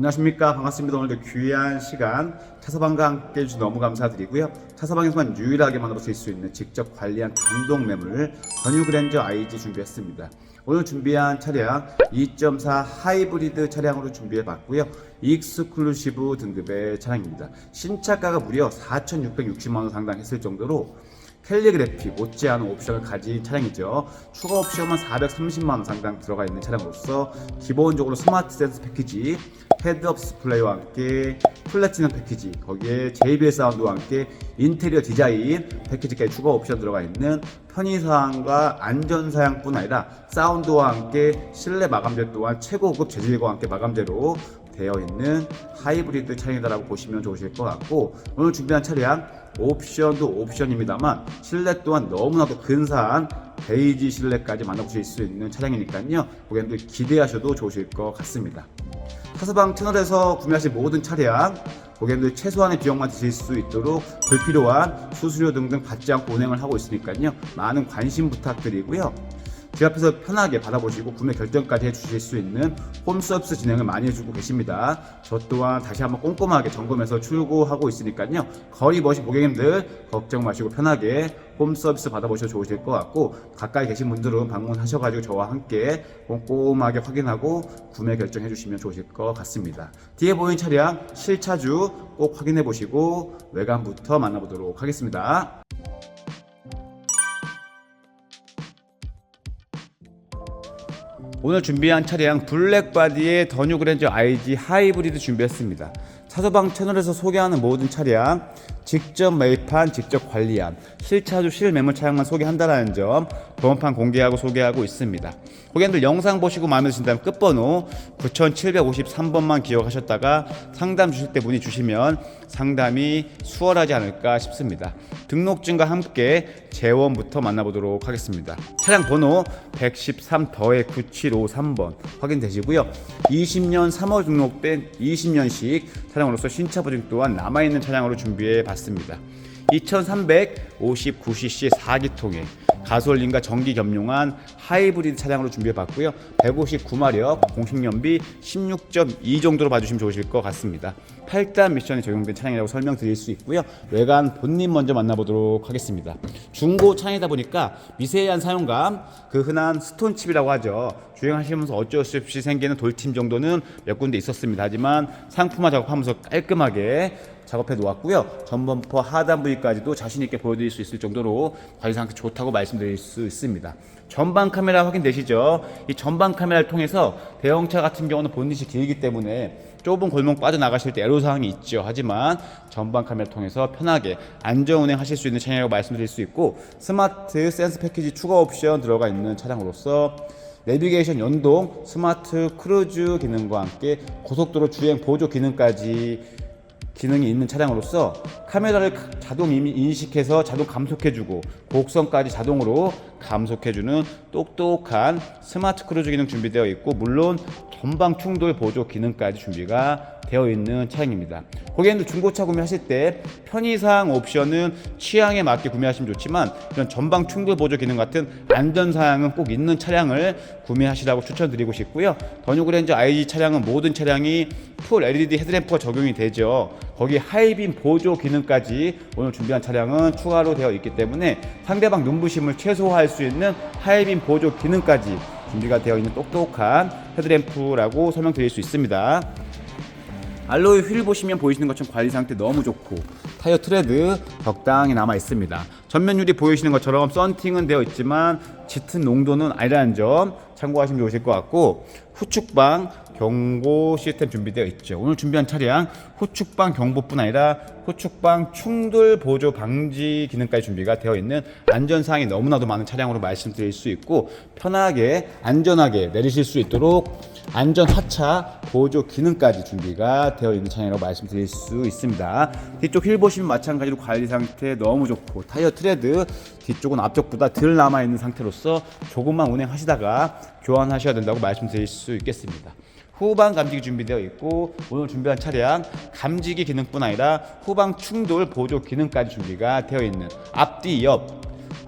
안녕하십니까. 반갑습니다. 오늘도 귀한 시간 차서방과 함께 해주셔서 너무 감사드리고요. 차서방에서만 유일하게 만나보실 수 있는 직접 관리한 단독 매물 전유 그랜저 IG 준비했습니다. 오늘 준비한 차량 2.4 하이브리드 차량으로 준비해 봤고요. 익스클루시브 등급의 차량입니다. 신차가가 무려 4,660만원 상당했을 정도로 캘리그래피 못지않은 옵션을 가진 차량이죠. 추가 옵션만 430만원 상당 들어가 있는 차량으로서 기본적으로 스마트 센스 패키지, 헤드업 디스플레이와 함께 플래티넘 패키지, 거기에 JBL 사운드와 함께 인테리어 디자인 패키지까지 추가 옵션 들어가 있는 편의사항과 안전사양뿐 아니라 사운드와 함께 실내 마감재 또한 최고급 재질과 함께 마감재로 되어 있는 하이브리드 차량이다라고 보시면 좋으실 것 같고 오늘 준비한 차량 옵션도 옵션입니다만 실내 또한 너무나도 근사한 베이지 실내까지 만나보실 수 있는 차량이니까요. 고객님들 기대하셔도 좋으실 것 같습니다. 타사방 채널에서 구매하실 모든 차량 고객님들 최소한의 비용만 드실 수 있도록 불필요한 수수료 등등 받지 않고 운행을 하고 있으니까요. 많은 관심 부탁드리고요 제 앞에서 편하게 받아보시고 구매 결정까지 해주실 수 있는 홈 서비스 진행을 많이 해주고 계십니다. 저 또한 다시 한번 꼼꼼하게 점검해서 출고하고 있으니까요. 거리 머신 고객님들 걱정 마시고 편하게 홈 서비스 받아보셔도 좋으실 것 같고 가까이 계신 분들은 방문하셔가지고 저와 함께 꼼꼼하게 확인하고 구매 결정해 주시면 좋으실 것 같습니다. 뒤에 보이는 차량 실차주 꼭 확인해 보시고 외관부터 만나보도록 하겠습니다. 오늘 준비한 차량 블랙바디의 더 뉴 그랜저 IG 하이브리드 준비했습니다. 차서방 채널에서 소개하는 모든 차량 직접 매입한 직접 관리한 실차주 실매물 차량만 소개한다는 점 번호판 공개하고 소개하고 있습니다. 고객님들 영상 보시고 마음에 드신다면 끝번호 9753번만 기억하셨다가 상담 주실 때 문의 주시면 상담이 수월하지 않을까 싶습니다. 등록증과 함께 재원부터 만나보도록 하겠습니다. 차량 번호 113 더의 9753번 확인되시고요. 20년 3월 등록된 20년식 차량으로서 신차 보증 또한 남아있는 차량으로 준비해 봤습니다. 2359cc 4기통에 가솔린과 전기 겸용한 하이브리드 차량으로 준비해 봤고요. 159마력, 공식 연비 16.2 정도로 봐주시면 좋으실 것 같습니다. 8단 미션에 적용된 차량이라고 설명드릴 수 있고요. 외관 본님 먼저 만나보도록 하겠습니다. 중고 차량이다 보니까 미세한 사용감, 그 흔한 스톤칩이라고 하죠. 주행하시면서 어쩔 수 없이 생기는 돌팀 정도는 몇 군데 있었습니다. 하지만 상품화 작업하면서 깔끔하게 작업해 놓았고요. 전범퍼 하단 부위까지도 자신 있게 보여드릴 수 있을 정도로 관리 상태 좋다고 말씀드릴 수 있습니다. 전방 카메라 확인되시죠? 이 전방 카메라를 통해서 대형차 같은 경우는 본닛이 길기 때문에 좁은 골목 빠져나가실 때 애로사항이 있죠. 하지만 전방 카메라를 통해서 편하게 안전 운행하실 수 있는 차량이라고 말씀드릴 수 있고 스마트 센스 패키지 추가 옵션 들어가 있는 차량으로서 내비게이션 연동, 스마트 크루즈 기능과 함께 고속도로 주행 보조 기능까지 기능이 있는 차량으로서 카메라를 자동 인- 인식해서 자동 감속해주고 곡선까지 자동으로 감속해주는 똑똑한 스마트 크루즈 기능 준비되어 있고 물론 전방 충돌 보조 기능까지 준비가 되어 있는 차량입니다. 고객님들 중고차 구매하실 때 편의사항 옵션은 취향에 맞게 구매하시면 좋지만 이런 전방 충돌 보조 기능 같은 안전 사항은 꼭 있는 차량을 구매하시라고 추천드리고 싶고요. 더 뉴 그랜저 IG 차량은 모든 차량이 풀 LED 헤드램프가 적용이 되죠. 거기 하이빔 보조 기능까지 오늘 준비한 차량은 추가로 되어 있기 때문에 상대방 눈부심을 최소화할 수 있는 하이빔 보조 기능까지 준비가 되어 있는 똑똑한 헤드램프라고 설명드릴 수 있습니다. 알로이 휠 보시면 보이시는 것처럼 관리 상태 너무 좋고 타이어 트레드 적당히 남아 있습니다. 전면 유리 보이시는 것처럼 썬팅은 되어 있지만 짙은 농도는 아니라는 점 참고하시면 좋으실 것 같고 후측방 경고 시스템 준비되어 있죠. 오늘 준비한 차량 후측방 경보뿐 아니라 후측방 충돌 보조 방지 기능까지 준비가 되어 있는 안전사항이 너무나도 많은 차량으로 말씀드릴 수 있고 편하게 안전하게 내리실 수 있도록 안전 하차 보조 기능까지 준비가 되어 있는 차량이라고 말씀드릴 수 있습니다. 뒤쪽 휠 보시면 마찬가지로 관리 상태 너무 좋고 타이어 트레드 뒤쪽은 앞쪽보다 덜 남아 있는 상태로서 조금만 운행하시다가 교환하셔야 된다고 말씀드릴 수 있겠습니다. 후방 감지기 준비되어 있고 오늘 준비한 차량 감지기 기능뿐 아니라 후방 충돌 보조 기능까지 준비가 되어 있는 앞뒤 옆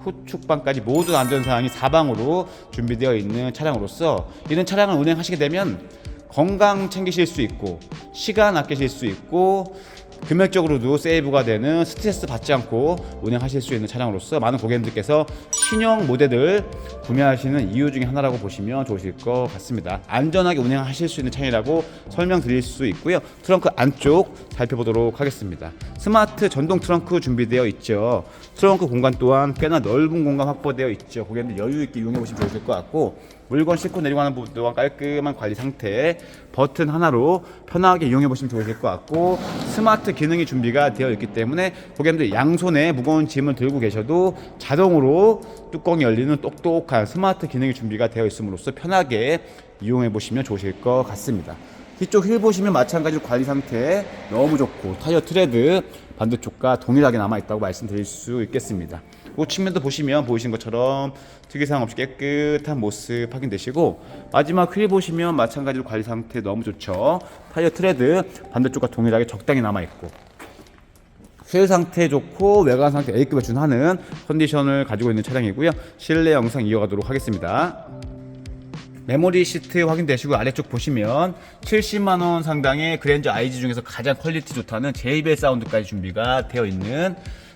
후측방까지 모든 안전사항이 사방으로 준비되어 있는 차량으로서 이런 차량을 운행하시게 되면 건강 챙기실 수 있고 시간 아끼실 수 있고 금액적으로도 세이브가 되는 스트레스 받지 않고 운행하실 수 있는 차량으로서 많은 고객님들께서 신형 모델을 구매하시는 이유 중에 하나라고 보시면 좋으실 것 같습니다. 안전하게 운행하실 수 있는 차량이라고 설명드릴 수 있고요. 트렁크 안쪽 살펴보도록 하겠습니다. 스마트 전동 트렁크 준비되어 있죠. 트렁크 공간 또한 꽤나 넓은 공간 확보되어 있죠. 고객님들 여유 있게 이용해 보시면 좋으실 것 같고 물건 싣고 내려가는 부분 또한 깔끔한 관리 상태 버튼 하나로 편하게 이용해 보시면 좋으실 것 같고 스마트 기능이 준비가 되어 있기 때문에 고객님들 양손에 무거운 짐을 들고 계셔도 자동으로 뚜껑이 열리는 똑똑한 스마트 기능이 준비가 되어 있음으로써 편하게 이용해 보시면 좋으실 것 같습니다. 뒤쪽 휠 보시면 마찬가지로 관리 상태 너무 좋고 타이어 트레드 반대쪽과 동일하게 남아 있다고 말씀드릴 수 있겠습니다. 그 측면도 보시면 보이신 것처럼 특이사항 없이 깨끗한 모습 확인되시고 마지막 휠 보시면 마찬가지로 관리 상태 너무 좋죠. 타이어 트레드 반대쪽과 동일하게 적당히 남아 있고 휠 상태 좋고 외관 상태 A급에 준하는 컨디션을 가지고 있는 차량이고요. 실내 영상 이어가도록 하겠습니다. 메모리 시트 확인되시고 아래쪽 보시면 70만 원 상당의 그랜저 IG 중에서 가장 퀄리티 좋다는 JBL 사운드까지 준비가 되어 있는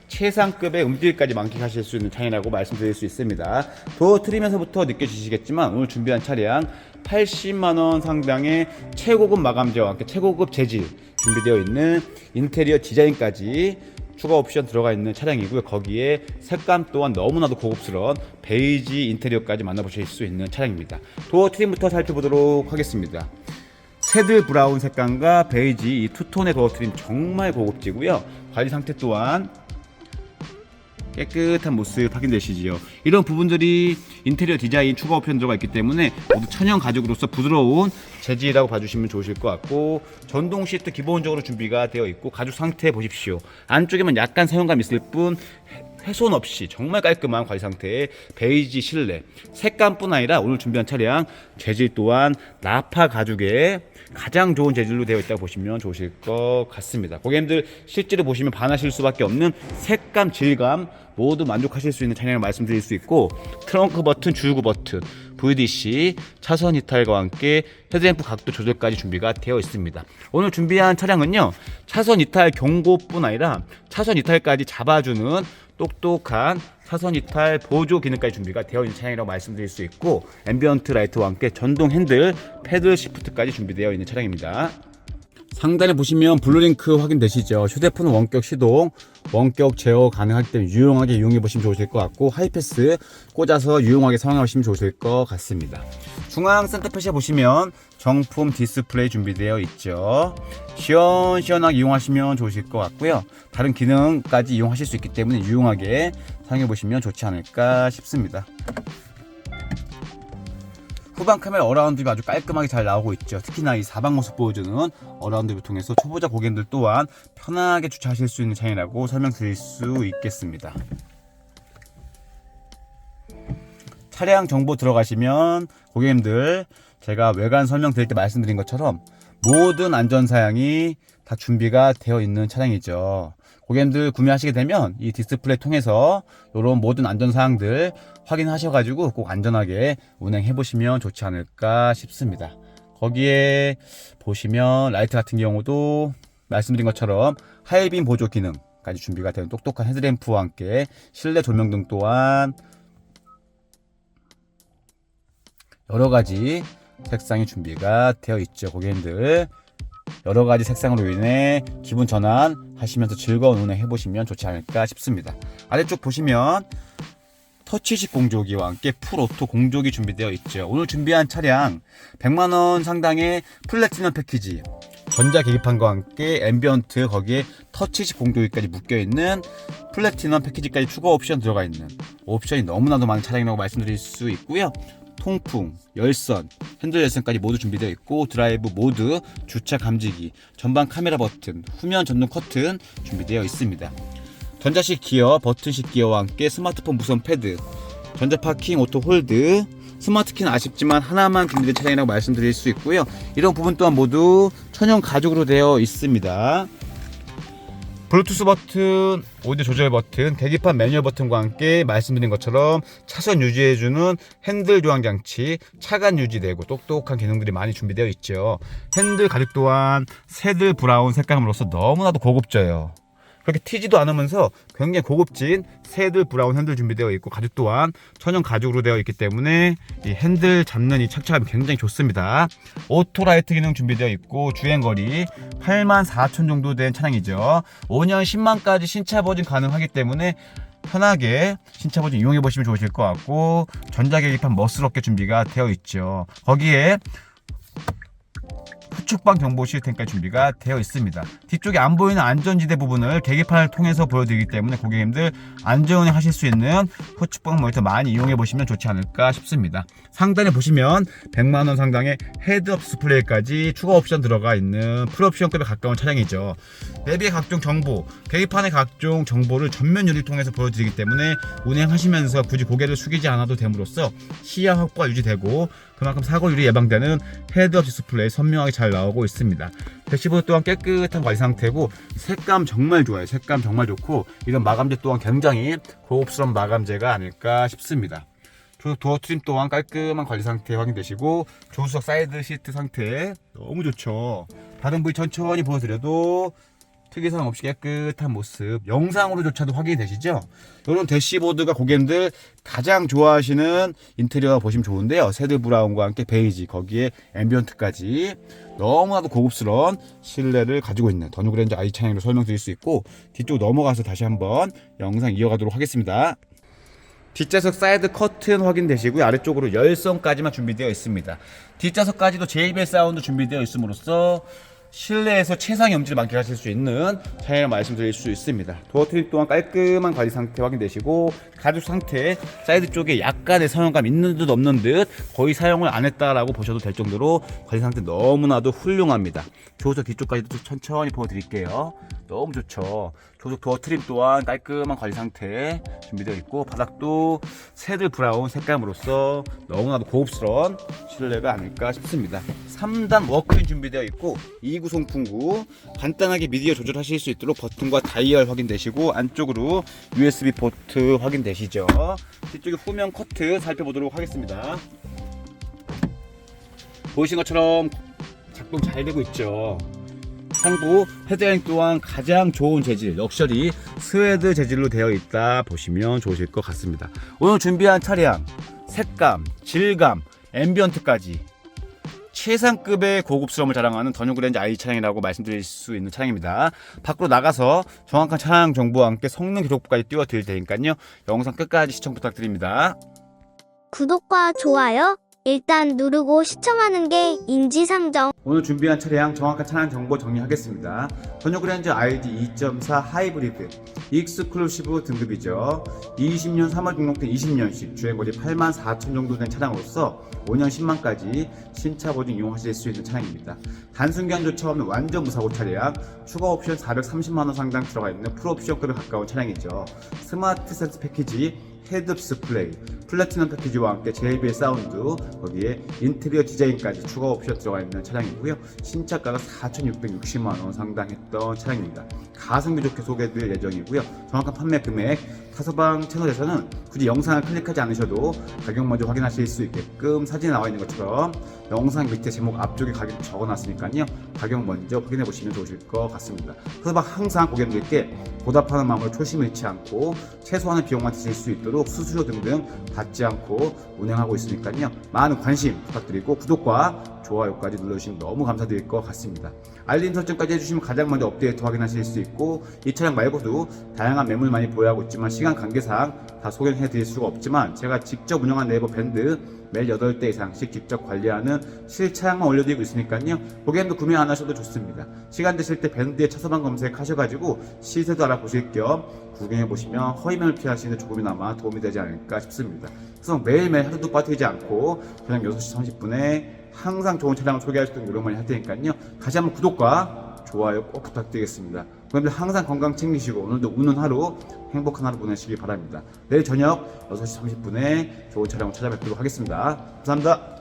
최상급의 음질까지 만끽하실 수 있는 차량이라고 말씀드릴 수 있습니다. 도어 트림에서부터 느껴지시겠지만 오늘 준비한 차량 80만 원 상당의 최고급 마감재와 함께 최고급 재질 준비되어 있는 인테리어 디자인까지 추가 옵션 들어가 있는 차량이고요. 거기에 색감 또한 너무나도 고급스러운 베이지 인테리어까지 만나보실 수 있는 차량입니다. 도어 트림부터 살펴보도록 하겠습니다. 새드 브라운 색감과 베이지 이 투톤의 도어 트림 정말 고급지고요. 관리 상태 또한 깨끗한 모습 확인되시지요. 이런 부분들이 인테리어 디자인 추가 옵션 들어가 있기 때문에 모두 천연 가죽으로서 부드러운 재질이라고 봐주시면 좋으실 것 같고 전동 시트 기본적으로 준비가 되어 있고 가죽 상태 보십시오. 안쪽에만 약간 사용감 있을 뿐 훼손 없이 정말 깔끔한 관리 상태의 베이지 실내 색감뿐 아니라 오늘 준비한 차량 재질 또한 나파 가죽의 가장 좋은 재질로 되어 있다고 보시면 좋으실 것 같습니다. 고객님들 실제로 보시면 반하실 수밖에 없는 색감, 질감 모두 만족하실 수 있는 차량을 말씀드릴 수 있고 트렁크 버튼, 주유구 버튼, VDC, 차선 이탈과 함께 헤드램프 각도 조절까지 준비가 되어 있습니다. 오늘 준비한 차량은요 차선 이탈 경고뿐 아니라 차선 이탈까지 잡아주는 똑똑한 차선 이탈 보조 기능까지 준비가 되어 있는 차량이라고 말씀드릴 수 있고 앰비언트 라이트와 함께 전동 핸들, 패들 시프트까지 준비되어 있는 차량입니다. 상단에 보시면 블루링크 확인되시죠? 휴대폰 원격 시동, 원격 제어 가능하기 때문에 유용하게 이용해 보시면 좋으실 것 같고 하이패스 꽂아서 유용하게 사용하시면 좋으실 것 같습니다. 중앙 센터페시에 보시면 정품 디스플레이 준비되어 있죠. 시원시원하게 이용하시면 좋으실 것 같고요. 다른 기능까지 이용하실 수 있기 때문에 유용하게 사용해 보시면 좋지 않을까 싶습니다. 후방 카메라 어라운드 뷰 아주 깔끔하게 잘 나오고 있죠. 특히나 이 사방 모습 보여주는 어라운드 뷰 통해서 초보자 고객님들 또한 편하게 주차하실 수 있는 차량이라고 설명드릴 수 있겠습니다. 차량 정보 들어가시면 고객님들 제가 외관 설명드릴 때 말씀드린 것처럼 모든 안전 사양이 다 준비가 되어 있는 차량이죠. 고객님들 구매하시게 되면 이 디스플레이 통해서 이런 모든 안전 사항들 확인하셔가지고 꼭 안전하게 운행해 보시면 좋지 않을까 싶습니다. 거기에 보시면 라이트 같은 경우도 말씀드린 것처럼 하이빔 보조 기능까지 준비가 되는 똑똑한 헤드램프와 함께 실내 조명등 또한 여러 가지 색상이 준비가 되어 있죠, 고객님들. 여러 가지 색상으로 인해 기분 전환 하시면서 즐거운 운행 해보시면 좋지 않을까 싶습니다. 아래쪽 보시면 터치식 공조기와 함께 풀오토 공조기 준비되어 있죠. 오늘 준비한 차량 100만원 상당의 플래티넘 패키지 전자 계기판과 함께 앰비언트 거기에 터치식 공조기까지 묶여있는 플래티넘 패키지까지 추가 옵션 들어가 있는 옵션이 너무나도 많은 차량이라고 말씀드릴 수 있고요. 통풍, 열선, 핸들 열선까지 모두 준비되어 있고 드라이브 모드, 주차 감지기, 전방 카메라 버튼, 후면 전동 커튼 준비되어 있습니다. 전자식 기어, 버튼식 기어와 함께 스마트폰 무선 패드, 전자 파킹 오토 홀드, 스마트 키는 아쉽지만 하나만 준비된 차량이라고 말씀드릴 수 있고요. 이런 부분 또한 모두 천연 가죽으로 되어 있습니다. 블루투스 버튼, 오디오 조절 버튼, 계기판 매뉴얼 버튼과 함께 말씀드린 것처럼 차선 유지해주는 핸들 조항 장치, 차간 유지되고 똑똑한 기능들이 많이 준비되어 있죠. 핸들 가죽 또한 새들 브라운 색감으로서 너무나도 고급져요. 그렇게 튀지도 않으면서 굉장히 고급진 새들 브라운 핸들 준비되어 있고 가죽 또한 천연 가죽으로 되어 있기 때문에 이 핸들 잡는 이 착착감이 굉장히 좋습니다. 오토라이트 기능 준비되어 있고 주행거리 8만 4천 정도 된 차량이죠. 5년 10만까지 신차 버진 가능하기 때문에 편하게 신차 버진 이용해 보시면 좋으실 것 같고 전자 계기판 멋스럽게 준비가 되어 있죠. 거기에 후측방 경보 시스템까지 준비가 되어 있습니다. 뒤쪽에 안 보이는 안전지대 부분을 계기판을 통해서 보여드리기 때문에 고객님들 안전운행 하실 수 있는 후측방 모니터 많이 이용해 보시면 좋지 않을까 싶습니다. 상단에 보시면 100만 원 상당의 헤드업 디스플레이까지 추가 옵션 들어가 있는 풀옵션급에 가까운 차량이죠. 내비의 각종 정보, 계기판의 각종 정보를 전면 유리를 통해서 보여드리기 때문에 운행하시면서 굳이 고개를 숙이지 않아도 됨으로써 시야 확보가 유지되고 그만큼 사고율이 예방되는 헤드업 디스플레이 선명하게 잘 나오고 있습니다. 대시보드 또한 깨끗한 관리 상태고 색감 정말 좋아요. 색감 정말 좋고 이런 마감재 또한 굉장히 고급스러운 마감재가 아닐까 싶습니다. 도어 트림 또한 깔끔한 관리 상태 확인되시고 조수석 사이드 시트 상태 너무 좋죠. 다른 부위 천천히 보여드려도 특이사항 없이 깨끗한 모습 영상으로조차도 확인이 되시죠? 이런 대시보드가 고객님들 가장 좋아하시는 인테리어 보시면 좋은데요 새들 브라운과 함께 베이지 거기에 앰비언트까지 너무나도 고급스러운 실내를 가지고 있는 더뉴그랜저 i 차량으로 설명드릴 수 있고 뒤쪽 넘어가서 다시 한번 영상 이어가도록 하겠습니다 뒷좌석 사이드 커튼 확인되시고요. 아래쪽으로 열선까지만 준비되어 있습니다. 뒷좌석까지도 JBL 사운드 준비되어 있음으로써 실내에서 최상의 음질을 만끽하실 수 있는 차량을 말씀드릴 수 있습니다. 도어 트립 또한 깔끔한 관리 상태 확인되시고 가죽 상태 사이드 쪽에 약간의 사용감 있는 듯 없는 듯 거의 사용을 안 했다라고 보셔도 될 정도로 관리 상태 너무나도 훌륭합니다. 조수석 뒤쪽까지도 천천히 보여드릴게요. 너무 좋죠. 조속 도어 트림 또한 깔끔한 관리 상태 준비되어 있고 바닥도 새들 브라운 색감으로서 너무나도 고급스러운 실내가 아닐까 싶습니다. 3단 워크인 준비되어 있고 2구 송풍구 간단하게 미디어 조절하실 수 있도록 버튼과 다이얼 확인되시고 안쪽으로 USB 포트 확인되시죠. 뒤쪽에 후면 커트 살펴보도록 하겠습니다. 보이신 것처럼 작동 잘 되고 있죠. 상부 헤드라인 또한 가장 좋은 재질 럭셔리 스웨드 재질로 되어 있다 보시면 좋으실 것 같습니다. 오늘 준비한 차량 색감 질감 앰비언트까지 최상급의 고급스러움을 자랑하는 더뉴그랜저 i 차량이라고 말씀드릴 수 있는 차량입니다. 밖으로 나가서 정확한 차량 정보와 함께 성능 기록부까지 띄워드릴 테니까요. 영상 끝까지 시청 부탁드립니다. 구독과 좋아요 일단 누르고 시청하는 게 인지상정. 오늘 준비한 차량 정확한 차량 정보 정리하겠습니다. 더뉴그랜저 ID 2.4 하이브리드 익스클루시브 등급이죠. 20년 3월 등록된 20년식 주행거리 8만 4천 정도 된 차량으로서 5년 10만까지 신차 보증 이용하실 수 있는 차량입니다. 단순 기한조차 없는 완전 무사고 차량, 추가 옵션 430만 원 상당 들어가 있는 풀옵션급에 가까운 차량이죠. 스마트 센스 패키지 헤드 디스플레이, 플래티넘 패키지와 함께 JBL 사운드, 거기에 인테리어 디자인까지 추가 옵션 들어가 있는 차량이고요. 신차가가 4,660만 원 상당했던 차량입니다. 가성비 좋게 소개해드릴 예정이고요. 정확한 판매 금액 타서방 채널에서는 굳이 영상을 클릭하지 않으셔도 가격 먼저 확인하실 수 있게끔 사진에 나와 있는 것처럼 영상 밑에 제목 앞쪽에 가격 적어놨으니까요. 가격 먼저 확인해 보시면 좋으실 것 같습니다. 타서방 항상 고객님들께 보답하는 마음으로 초심 잃지 않고 최소한의 비용만 드실 수 있도록 수수료 등등 받지 않고 운행하고 있으니까요. 많은 관심 부탁드리고 구독과 좋아요까지 눌러주시면 너무 감사드릴 것 같습니다. 알림 설정까지 해주시면 가장 먼저 업데이트 확인하실 수 있고 이 차량 말고도 다양한 매물 많이 보유하고 있지만 시간 관계상 다 소개해 드릴 수가 없지만 제가 직접 운영한 네이버 밴드 매일 8대 이상씩 직접 관리하는 실차량만 올려드리고 있으니까요. 고객님도 구매 안 하셔도 좋습니다. 시간 되실 때 밴드에 차서방 검색하셔가지고 시세도 알아보실 겸 구경해 보시면 허위명을 피하시는 데 조금이나마 도움이 되지 않을까 싶습니다. 그래서 매일매일 하루도 빠뜨리지 않고 저녁 6시 30분에 항상 좋은 차량을 소개할 수 있도록 노력 많이 할 테니까요. 다시 한번 구독과 좋아요 꼭 부탁드리겠습니다. 그런데 항상 건강 챙기시고 오늘도 우는 하루 행복한 하루 보내시기 바랍니다. 내일 저녁 6시 30분에 좋은 차량을 찾아뵙도록 하겠습니다. 감사합니다.